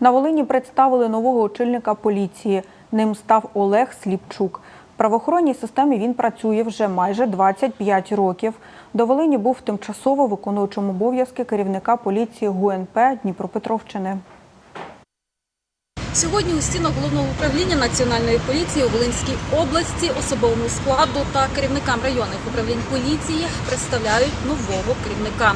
На Волині представили нового очільника поліції. Ним став Олег Сліпчук. В правоохоронній системі він працює вже майже 25 років. До Волині був тимчасово виконуючим обов'язки керівника поліції ГУНП Дніпропетровщини. Сьогодні у стінах головного управління національної поліції у Волинській області особовому складу та керівникам районних управлінь поліції представляють нового керівника.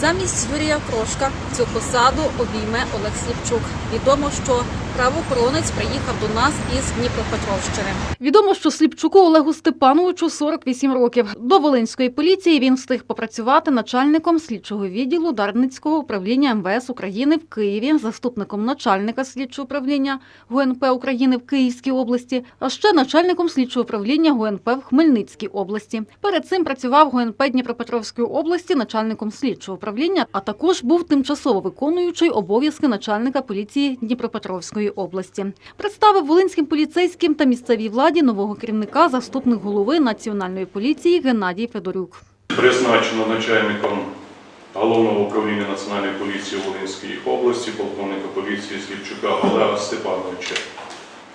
Замість Юрія Крошка цю посаду обійме Олег Сліпчук. Відомо, що правоохоронець приїхав до нас із Дніпропетровщини. Відомо, що Сліпчуку Олегу Степановичу 48 років. До Волинської поліції він встиг попрацювати начальником слідчого відділу Дарницького управління МВС України в Києві, заступником начальника слідчого управління ГУНП України в Київській області, а ще начальником слідчого управління ГУНП в Хмельницькій області. Перед цим працював ГУНП Дніпропетровської області начальником слідчого управління, а також був тимчасово виконуючий обов'язки начальника поліції Дніпропетровської області. Представив волинським поліцейським та місцевій владі нового керівника заступник голови національної поліції Геннадій Федорюк. Призначено начальником головного управління Національної поліції Волинської області, полковника поліції Сліпчука Олега Степановича,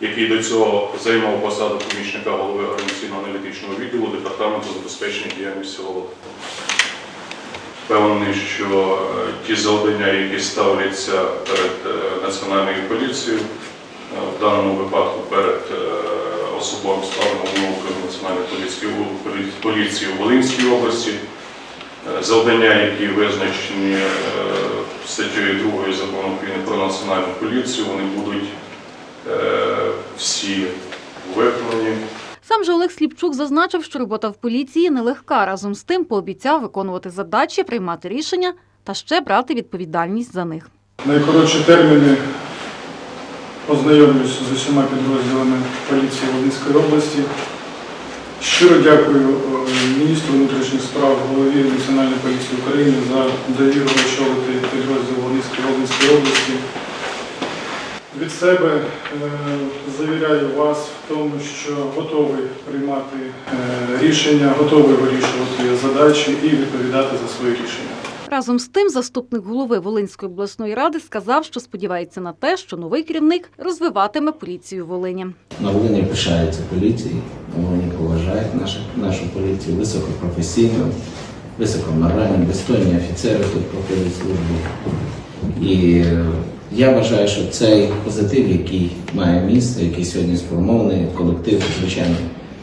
який до цього займав посаду помічника голови організаційно-аналітичного відділу департаменту забезпечення діяльності голови. Впевнений, що е, ті завдання, які ставляться перед е, національною поліцією, е, в даному випадку перед особовим складом національної поліції, у- Волинській області, завдання, які визначені е, 2 закону України про національну поліцію, вони будуть всі виконані. Сам же Олег Сліпчук зазначив, що робота в поліції нелегка. Разом з тим пообіцяв виконувати задачі, приймати рішення та ще брати відповідальність за них. Найкоротші терміни ознайомлюсь з усіма підрозділами поліції Волинської області. Щиро дякую е, міністру внутрішніх справ, голові Національної поліції України за довіру очолити підрозділ Волинської області. Від себе е, завіряю вас в тому, що готовий приймати е, рішення, готовий вирішувати задачі і відповідати за свої рішення. Разом з тим, заступник голови Волинської обласної ради сказав, що сподівається на те, що новий керівник розвиватиме поліцію Волині. На Волині пишаються поліції, на Волині поважають нашу, нашу поліцію, високопрофесійно, високоморально, достойні офіцери тут проходять службу. І е, я вважаю, що цей позитив, який має місце, який сьогодні сформований, колектив, звичайно,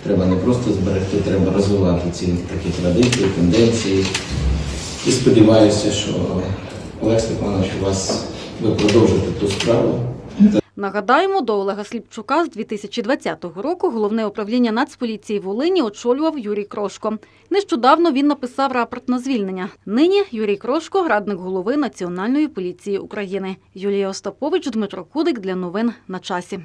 треба не просто зберегти, треба розвивати ці такі традиції, тенденції. І сподіваюся, що Олег Степанович, у вас ви продовжите ту справу. Нагадаємо, до Олега Сліпчука з 2020 року головне управління Нацполіції Волині очолював Юрій Крошко. Нещодавно він написав рапорт на звільнення. Нині Юрій Крошко – радник голови Національної поліції України. Юлія Остапович, Дмитро Кудик для новин на часі.